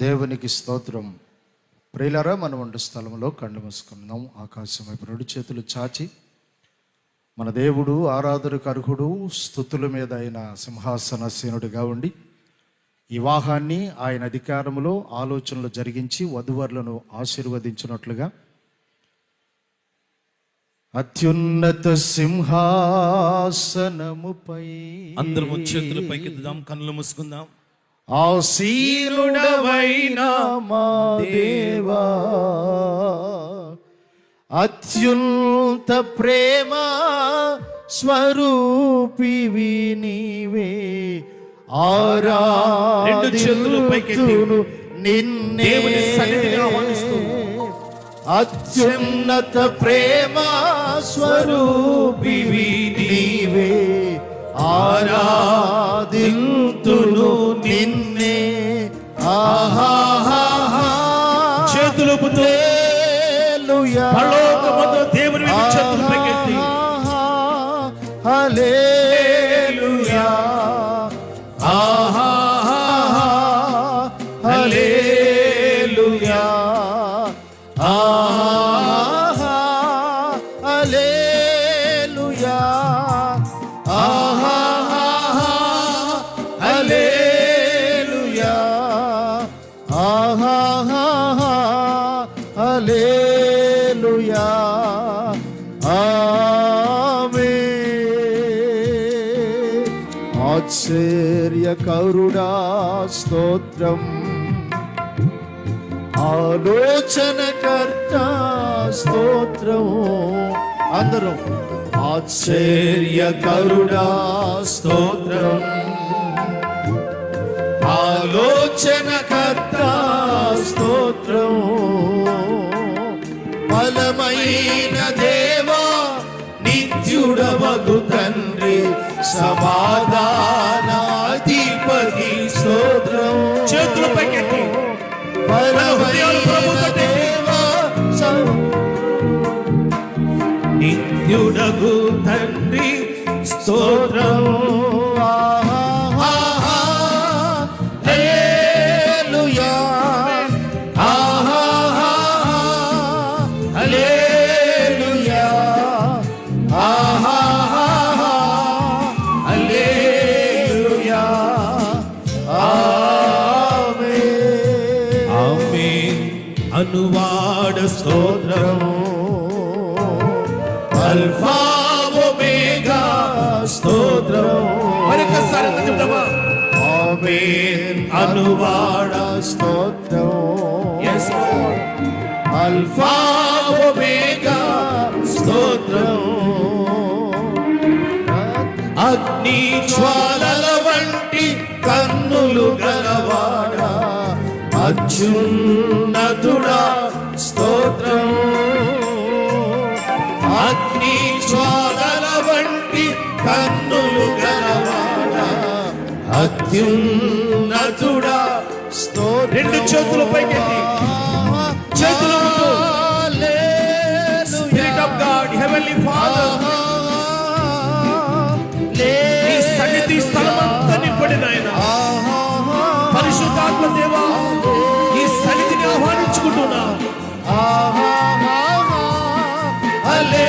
దేవునికి స్తోత్రం. ప్రియులరా మనం ఉండే స్థలంలో కళ్ళు మూసుకుందాం. ఆకాశం వైపు రెండు చేతులు చాచి మన దేవుడు ఆరాధనకు అర్హుడు స్థుతుల మీద ఆయన సింహాసనసీనుడిగా ఉండి వివాహాన్ని ఆయన అధికారంలో ఆలోచనలు జరిగించి వధువరులను ఆశీర్వదించినట్లుగా అత్యున్నత సింహాసనముపై అందరం చేతులు పైకెత్తుదాం కన్నులు మూసుకుందాం. ఆసీనుడవైన మా దేవా. అత్యున్నత ప్రేమ స్వరూపివి నీవే. రెండు చేతులు పైకెత్తి ఆరాధును నిన్నే. అత్యున్నత ప్రేమ స్వరూపివి నీవే. ఆరాధింతును చేతులు ఊపుతూ పరలోకమందు దేవుని వైపు చేతులు పైకెత్తి. హల్లెలూయా. ఆహాహా హల్లెలూయా. ఆహాహా హల్లెలూయా ఆశ్చర్యకరుడా స్తోత్రం. ఆలోచనకర్త స్తోత్రం. అందరం ఆశ్చర్యకరుడా స్తోత్రం. ఆలోచనకర్త స్తోత్రం. బలమైన దేవా నిత్యుడవగు తండ్రి సమాధానాధిపతి నిత్యుడగు తండ్రి స్తోత్రం ఆమేన్ అనువాడ స్తోత్రం. అల్ఫా ఒమేగా స్తోత్రం. మరొకసారి అందరం చెప్దామా ఆమేన్ అనువాడ స్తోత్రం. Yes, Lord. అల్ఫా ఒమేగా స్తోత్రం. అగ్ని జ్వాలల వంటి కన్నులు గలవాడ అత్యున్నతుడా స్తోత్రం. అగ్ని జ్వాలల వంటి కన్నులు గలవాడ. అత్యున్నతుడా స్తోత్రం. రెండు చేతులు పైకెత్తి. చేతులు. Spirit of God heavenly Father పరిశుద్ధాత్మ దేవా ఈ సన్నిధిని ఆహ్వానించుకుంటున్నా అలే